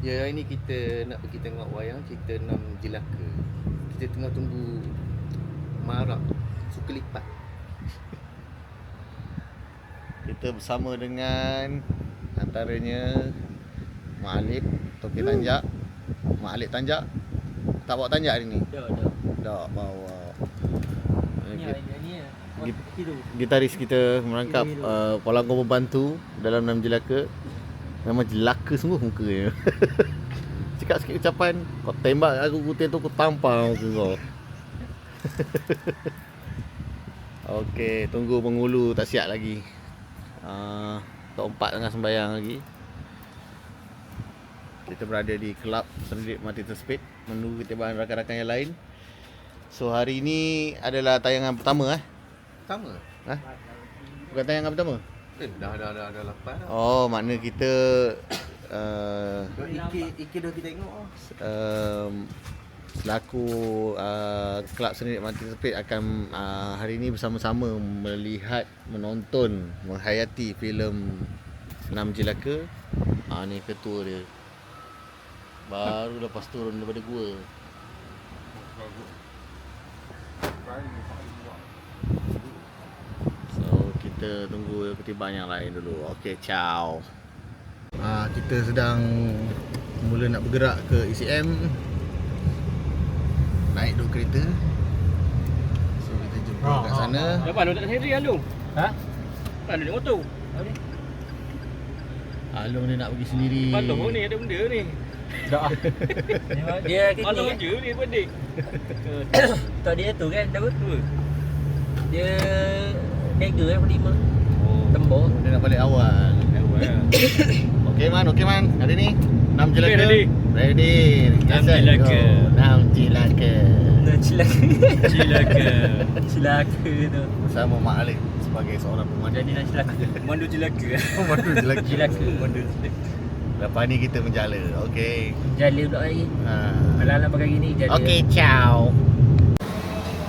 Ya hari ni kita nak pergi tengok wayang cerita enam jelaka. Kita tengah tunggu marak suka lipat. Kita bersama dengan antaranya Mak Alip Topi Tanjak Mak Alip Tanjak Tak bawa tanjak hari ni? Dah, dah. Tak bawa Ni ya. Gitaris kita merangkap uh, Pelanggan pembantu dalam enam jelaka Memang jelaka sungguh muka dia Cakap sikit ucapan Kau tembak aku putih tu aku tampar muka kau Okey, tunggu penghulu tak siap lagi uh, Tok Empat tengah sembayang lagi Kita berada di kelab Sendiri Mati Terspit Menunggu ketibaan rakan-rakan yang lain So hari ini adalah tayangan pertama eh Sama. Ha? Bukan tayangan pertama? Eh, dah dah dah dah lapan dah. Oh, makna kita uh, Iki iki dah kita tengok ah. um, selaku uh, kelab seni mati sepit akan uh, hari ini bersama-sama melihat, menonton, menghayati filem Enam Jelaka. Ah ni ketua dia. Baru lepas turun daripada gua. So kita tunggu ketibaan yang lain dulu. Okey, ciao. Ah kita sedang mula nak bergerak ke ECM. Naik dulu kereta. So kita jumpa Ah, kat ah, sana. Depan lu tak sendiri Alung. Ha? Lu naik motor. Alung dia nak pergi sendiri. Lu ni ada benda ni. Dah. dia Alung kini je ni balik. tak dia tu kan apa? Tu. Dia Mega eh lima Oh. Tembok. Dia nak balik awal. Awal. Okey man, okey man. Hari ni 6 jelaka. ready? Ready. Yes, set, jelaka. go. 6 jelaka. Nah, cilaka. Cilaka. cilaka tu. Bersama Mak Alif sebagai seorang pemandu. Jadi nak cilaka. Mandu cilaka. Pemandu jelaka. Cilaka. Mandu cilaka. Lepas ni kita menjala. Okey. Jala pula lagi. Ha. Malam-malam pakai gini jala. Okey, ciao.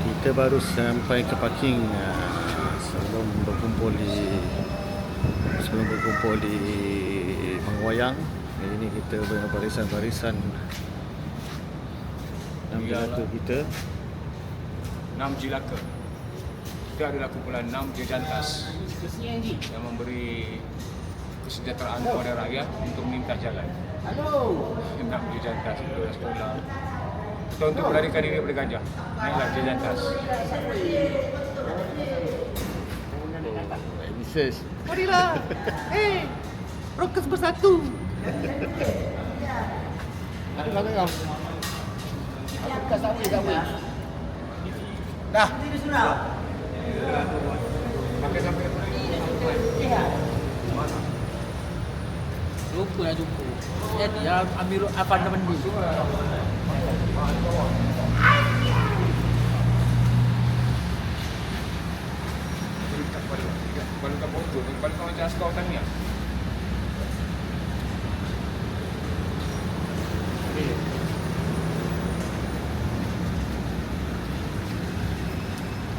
Kita baru sampai ke parking uh, sebelum berkumpul di sebelum berkumpul di Pangwayang. Hari ini kita berbarisan-barisan enam jelaka kita. enam jelaka. Itu adalah kumpulan enam jejantas yang memberi kesejahteraan kepada rakyat untuk melintas jalan. Halo. Enam jejantas itu adalah sekolah. Kita untuk melarikan diri daripada gajah. Naiklah jejantas. Mrs. Marilah. Eh. Rockers bersatu. Ada kata kau. Aku kat sawi kat wei. Dah. Maka sampai Lupa nak jumpa. Jadi ya, Amirul Afan Mandi. Baru kau foto, kau macam askar tanya.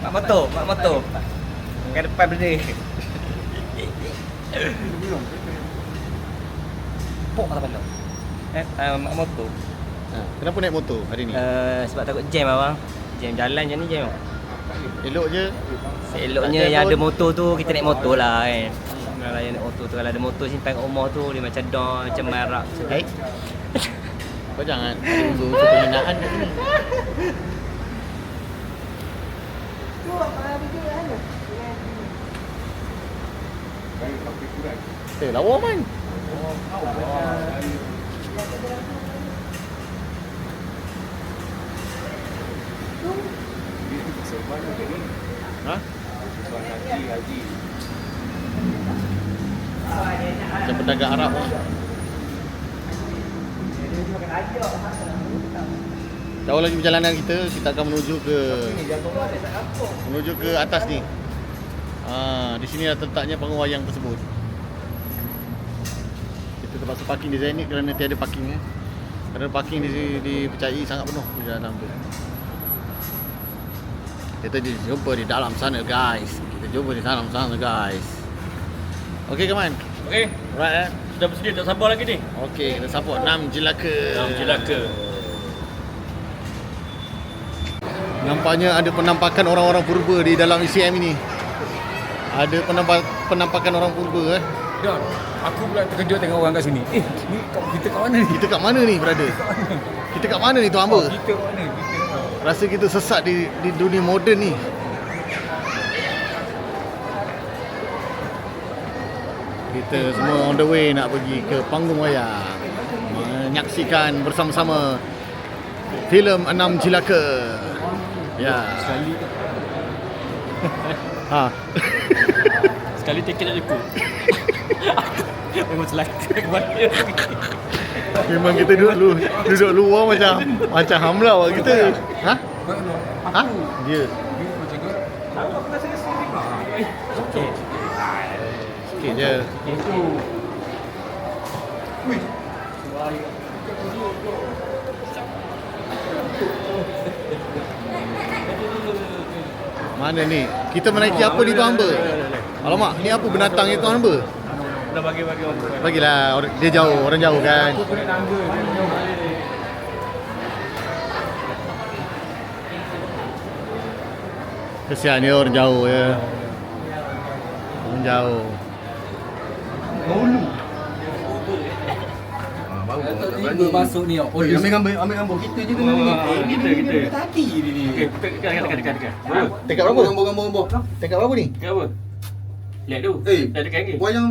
Mak motor, mak motor. Kat depan berdiri. Pok kata pandang. Eh, uh, mak motor. Ha, kenapa naik motor hari ni? Uh, sebab takut jam abang. Jam jalan macam ni jam. Elok je. Eloknya Tak yang ada motor tu kita naik motor lah kan. Kalau yang naik motor tu kalau ada motor simpan kat rumah tu dia macam don macam marak macam Baik. Kau jangan ada unsur-unsur penghinaan kat sini. Eh, lawa man. Ha? Macam pedagang Arab lah. Jauh lagi perjalanan kita, kita akan menuju ke menuju ke atas ni. Ah, di sini letaknya pengwayang tersebut. Kita terpaksa parking di sini kerana tiada parking ya. Kerana parking di dipercayai sangat penuh di dalam tu. Kita jumpa di dalam sana guys. Kita jumpa di dalam sana guys. Okey kawan. Okey, Right eh. Sudah bersedia tak sabar lagi ni. Okey, kita support 6 jelaka. Enam jelaka. Nampaknya ada penampakan orang-orang purba di dalam ECM ini. Ada penampak, penampakan orang purba eh. Don, aku pula terkejut tengok orang kat sini. Eh, ni kita kat mana ni? Kita kat mana ni, brother? Kita kat mana ni tu hamba? Oh, kita kat mana? Kita kat mana? Rasa kita sesat di di dunia moden ni. Kita semua on the way nak pergi ke panggung wayang menyaksikan bersama-sama filem Enam Jelaka. Ya. Sekali Ha. sekali tiket nak cukup. Memang celaka. Memang kita duduk lu, duduk luar macam macam hamlau lah kita. Ha? Ha? Dia. Okey. Sikit je. Itu. Mana ni? Kita menaiki apa di tu hamba? Alamak, ni apa binatang itu hamba? Dah bagi-bagi orang. Bagilah, orang- dia jauh, orang jauh kan. Aku kena tangga dia. Kesian dia orang jauh ya. Orang jauh. Tiga masuk ni. Oh, Ambil gambar, ambil gambar kita je dengan ni. kita kita. Tadi ni. Okey, dekat dekat dekat dekat. Berapa? Gambar, gambar, gambar. Tingkat berapa ni? Dekat apa? Lihat tu. Eh, dekat lagi. Wayang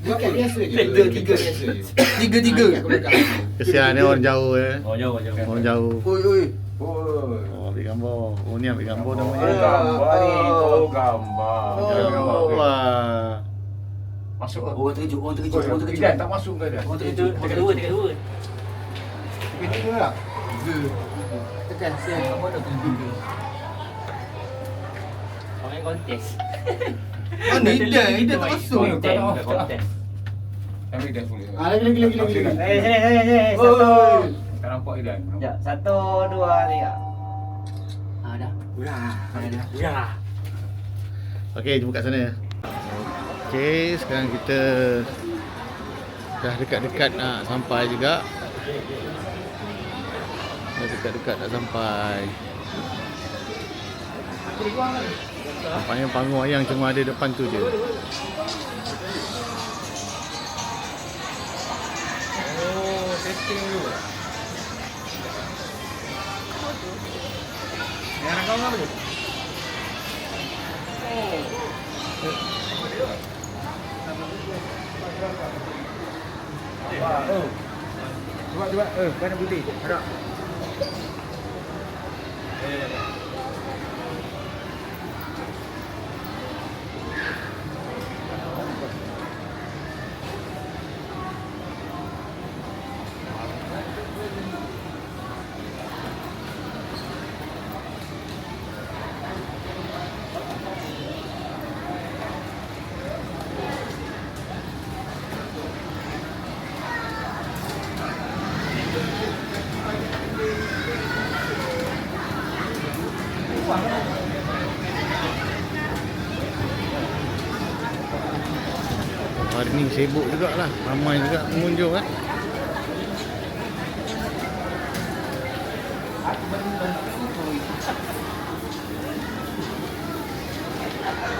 berapa? biasa je. Tiga, Tiga, tiga. biasa je. Tiga, tiga. Kesian dia orang jauh ya. Oh, jauh jauh. Orang jauh. Oi, oi. Oh, ambil gambar. Oh, ni ambil gambar Oh, namanya. gambar ni. Oh, gambar. Jangan gambar. Oh. Masuk lah. Orang terkejut, orang terkejut, orang terkejut. Tak masuk ke dia? Orang terkejut. dekat dua, dekat dua. Tiga, tiga lah. Tiga. Tekan, siap. Apa dah tiga? Orang kontes. Mana Ida? Ida tak masuk. Kontes. Ambil dia boleh. Ah, lagi, lagi, lagi, lagi. Eh, sini, sini, sini. Satu. Tak nampak Idan. Sekejap. Satu, dua, tiga. Ah, dah. Ulah. Ah, dah. Ya. Okey, jumpa kat sana. Okey, sekarang kita dah dekat-dekat nak sampai juga. Dah dekat-dekat nak sampai. Nampaknya panggung wayang cuma ada depan tu je. Oh, setting tu. Yang apa tu? Oh. Cuba cuba. Eh, mana putih? Ada. Hari sibuk jugalah. Ramai juga pengunjung kan. Tengok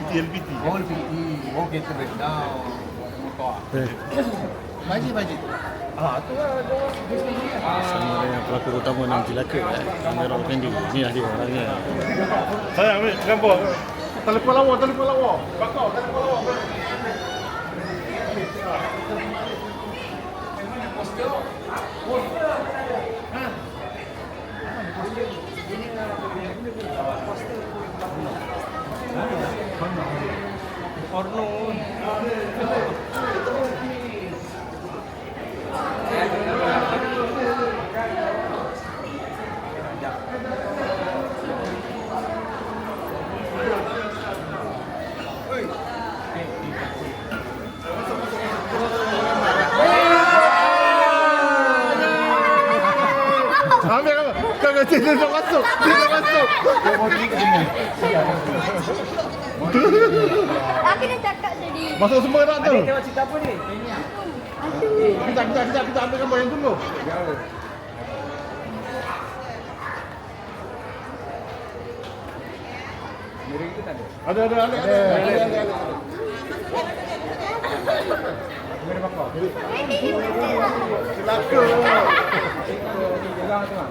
LPT, LPT. Oh, LPT. Oh, kereta breakdown. Motor. Majid, Majid. Ah, tu lah. Sama dengan pelakon utama Nam Jelaka eh. Amir Effendi. Ni lah dia orangnya. Saya ambil gambar. Telefon lawa, telefon lawa. Bakar, telefon lawa. Ambil gambar. Kau kata dia nak masuk. Dia nak masuk. Aku dah cakap tadi. Masuk semua tak tu? Tengok cerita apa ni? Kita, kita, kita, kita ambil gambar yang dulu. Ada, ada, ada, ada, ada, ada, ada. Celaka.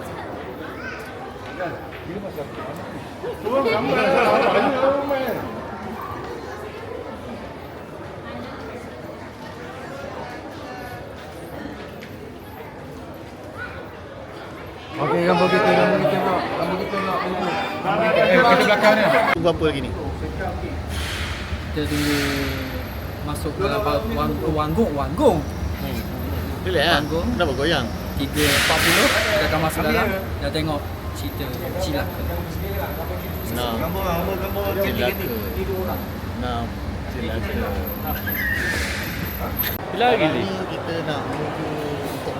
Turun gambar. Banyak ramai. Gambar kita, gambar kita nak. Gambar kita nak. Eh, kat belakang ni. Tunggu apa lagi ni? Kita tunggu masuk ke wang, ke Wanggung, Wanggung. Relax lah. Tanggung. Kenapa goyang? 3.40 kita akan masuk dalam dan tengok cerita Cilaka. Nam Jelaka. Nam Jelaka. Bila lagi ni? Ni kita nak menuju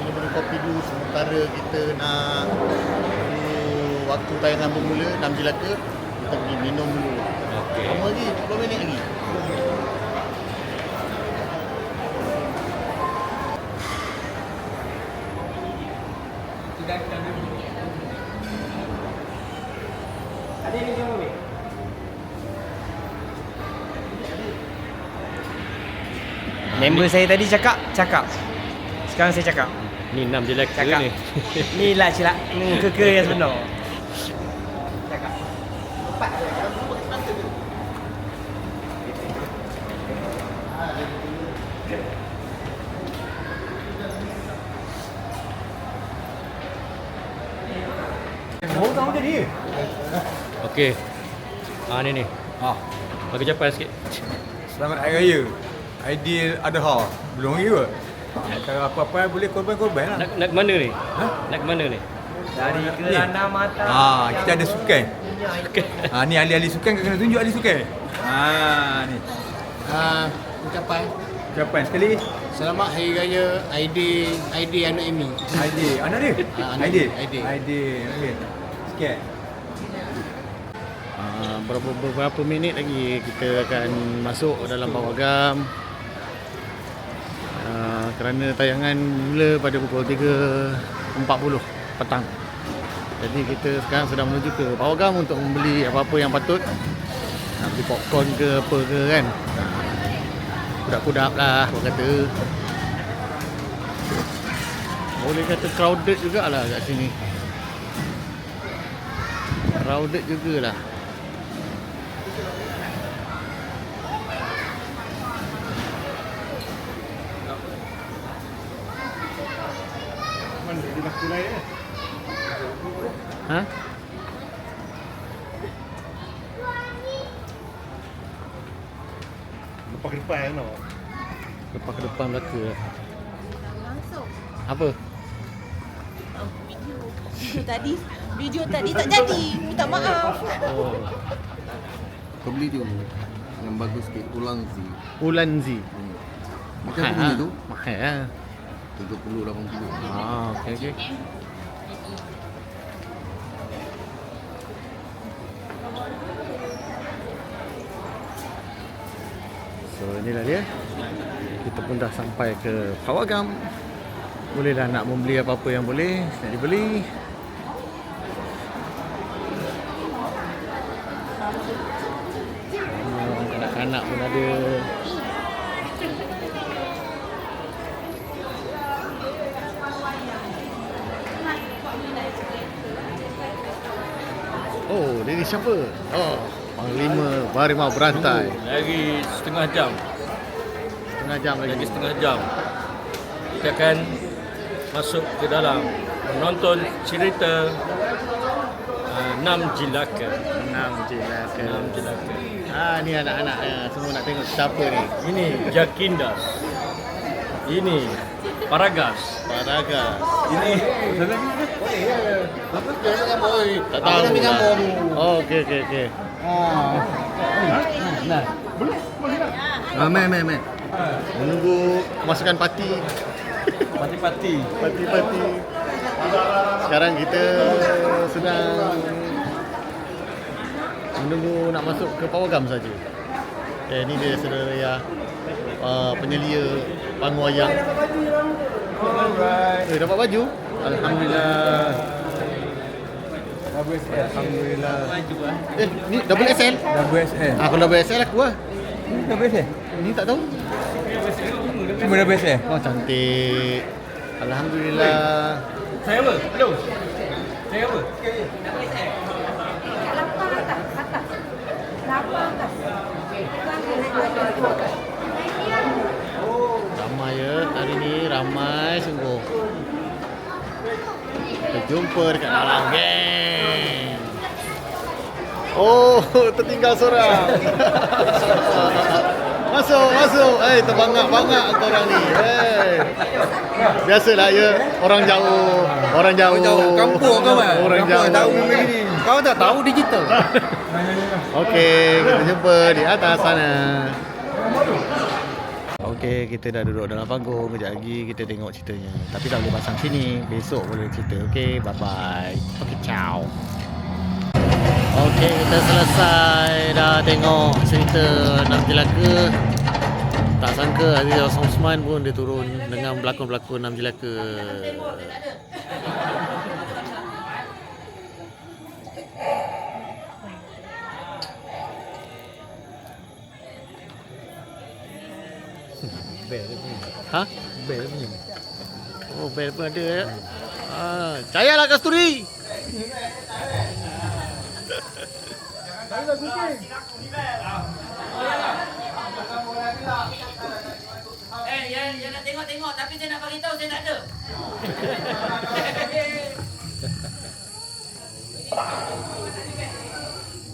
untuk minum kopi dulu sementara kita nak tunggu waktu tayangan bermula 6 jelaka kita pergi minum dulu. Okey. Lama lagi 10 minit lagi. Member saya tadi cakap, cakap. Sekarang saya cakap. Ni 6 je Cakap. ni. Ni lah cilak hmm, keke yang sebenar. Cakap. Okey. Ah ni ni. Ah, Bagi cepat sikit. selamat Hari Raya. Aidil Adha. Belum lagi ke? Kalau apa-apa boleh korban-korban lah. Nak nak ke mana ni? Ha? Nak ke mana ni? Dari kerana mata. Ah, kita ada sukan. Okey. Ah, ni ahli-ahli sukan kena tunjuk ahli sukan. Ah, ni. Ah, ucapan Ucapan sekali. selamat hari raya Aidil Aidil anak Amy. Aidil. Anak dia? Aidil. dia. Aidil. Aidil. Okey. Sikit. Uh, beberapa, beberapa minit lagi kita akan masuk dalam pawagam uh, kerana tayangan mula pada pukul 3.40 petang. Jadi kita sekarang sedang menuju ke pawagam untuk membeli apa-apa yang patut. Nak beli popcorn ke apa ke kan. Kudak-kudak lah orang kata. Boleh kata crowded jugalah kat sini. Crowded jugalah Mana dia nak kulai eh? Ha? Lepas ke depan tau. Lepas ke depan belaka. Langsung. Apa? Video. Video tadi. Video tadi tak jadi. Minta maaf. Oh. Kau beli tu yang bagus sikit ulang sih. Ulanzi. Hmm. Macam Mahal apa beli lah. tu? Mahal lah. 70 80. Ah, okey okey. So inilah dia. kita pun dah sampai ke Pawagam. Bolehlah nak membeli apa-apa yang boleh, nak dibeli. Kanak-kanak pun ada. Siapa? Oh, Panglima Barimau Berantai. Lagi setengah jam. Setengah jam lagi. Lagi setengah jam. Kita akan masuk ke dalam menonton cerita uh, Enam Jilaka. Enam je ke. Enam Jilaka. Ah, ni anak-anak eh, semua nak tengok siapa ni. Ini Jakindas. Ini Paragas. Paraga. Ini Tak tahu. lah. Oh, okey okey okey. Ah, mai mai mai. Menunggu masukan parti. Pati-pati. Parti-parti. Sekarang kita sedang menunggu nak masuk ke Pawagam saja. Eh, ni dia saudara ya uh, penyelia panggung wayang. Eh, dapat baju? Alhamdulillah. Alhamdulillah. Eh, ni double XL? WSL. Ah, kalau double XL aku lah. WSL. Ni tak tahu. Cuma WSL. Oh, cantik. Alhamdulillah. Saya apa? Hello. Saya apa? Ramai ya hari ni ramai sungguh. Kita jumpa dekat dalam geng. Oh, tertinggal seorang. masuk, masuk. Eh, terbangak-bangak korang ni. Eh. Biasalah ya, orang jauh. Orang jauh. Orang jauh. Kampung kau kan? Orang jauh. tahu ni. Kau tak tahu digital. Okey, kita jumpa di atas sana. Okey, kita dah duduk dalam panggung. Kejap lagi kita tengok ceritanya. Tapi tak boleh pasang sini. Besok boleh cerita. Okey, bye-bye. Okey, ciao. Okey, kita selesai dah tengok cerita Enam Jelaka. Tak sangka Aziz Osman pun dia turun dengan pelakon-pelakon Enam Jelaka. Ha? Bel punya. Oh, bel pun ada ya. Ah, cayalah kasturi. Eh, yang, yang nak tengok-tengok tapi saya nak bagi tahu saya tak ada.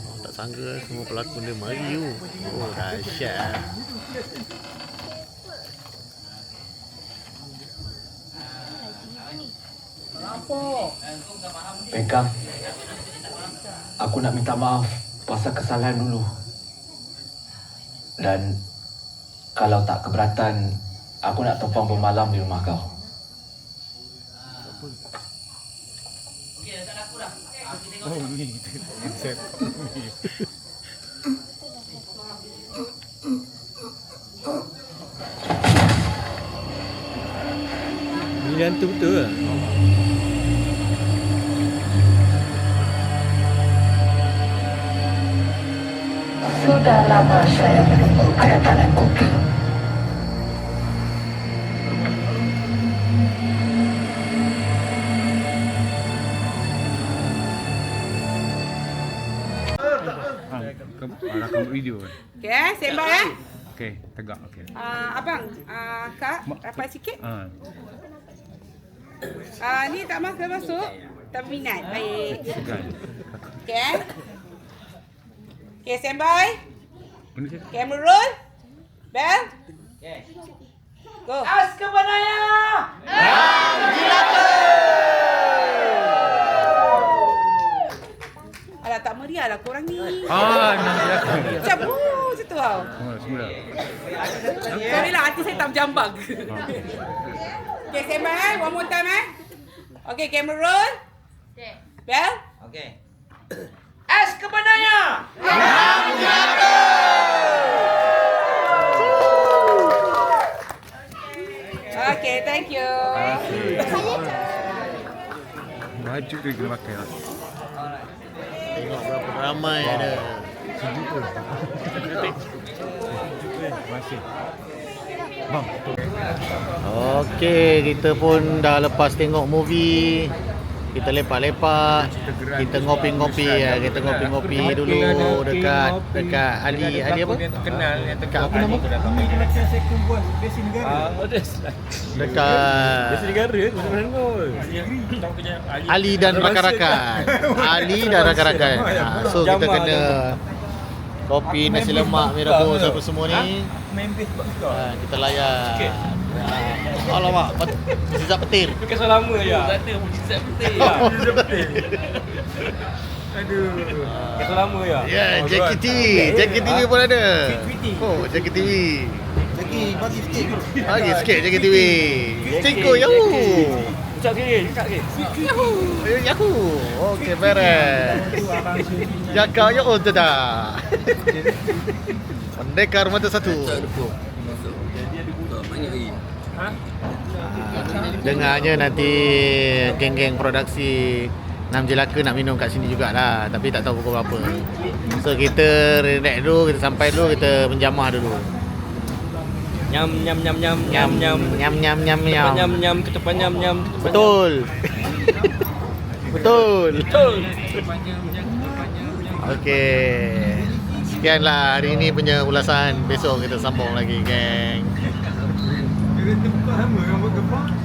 Oh, tak sangka semua pelakon dia mari tu. Oh, dahsyat. Pegang. Aku nak minta maaf pasal kesalahan dulu. Dan kalau tak keberatan, aku nak tumpang bermalam di rumah kau. Ini hantu betul lah. Sudah lama saya menunggu kedatangan kopi. Rakam video. Okey, sembang eh. Okey, tegak okey. Uh, abang, uh, kak, rapat sikit. Ah, Uh, ni tak masuk masuk. Tak minat. Baik. segan. Standby. Benda saya Camera roll. Bell. Go. As ke benaya. Alah tak meriah lah korang ni. Ah, nak jelaka. Macam oh, macam tu tau. Oh, semula. Sorry lah hati saya tak berjambang. Okay, standby eh. One more time eh. Okay, camera roll. Bell es kemenanya. Namjaka. Okay, thank you. Baju tu kena pakai lah. Tengok berapa ramai wow. ada. Sejuk ke? Masih. Bang. Okey, kita pun dah lepas tengok movie kita lepak-lepak. Kita ngopi-ngopi ya. Kita ngopi-ngopi dulu dekat dekat Ali Ali apa? Kenal yang Dekat apa nama? Ah, ada Dekat Ali. Ali dan rakan-rakan. Ali dan rakan-rakan. Ha, so kita kena kopi nasi lemak rebus apa semua ni. Ha, kita layan. Ha, alamak, pet- sejak petir. Itu kesan lama ya. Kata mujizat ya. Mujizat betul. Aduh. Kesan lama ya. Ya, yeah, Jackie TV. Jackie TV pun ada. Oh, Jackie TV. Jackie bagi sikit. Bagi sikit Jackie TV. Cingko Yahoo. Ucap kiri, ucap kiri. Yahoo. Yahoo. Okey, beres. Jaga ya oh dah. Pendekar mata satu. Ha? Dengarnya nanti geng-geng produksi Nam Jelaka nak minum kat sini jugalah Tapi tak tahu pukul berapa. So kita relax dulu, kita sampai dulu, kita menjamah dulu. Nyam nyam nyam nyam nyam nyam. Nyam. nyam nyam nyam Nyam nyam ketepan nyam nyam. Betul. Betul. Betul. Okey. Sekianlah hari ini punya ulasan. Besok kita sambung lagi geng Dia tempat sama yang buat gempa.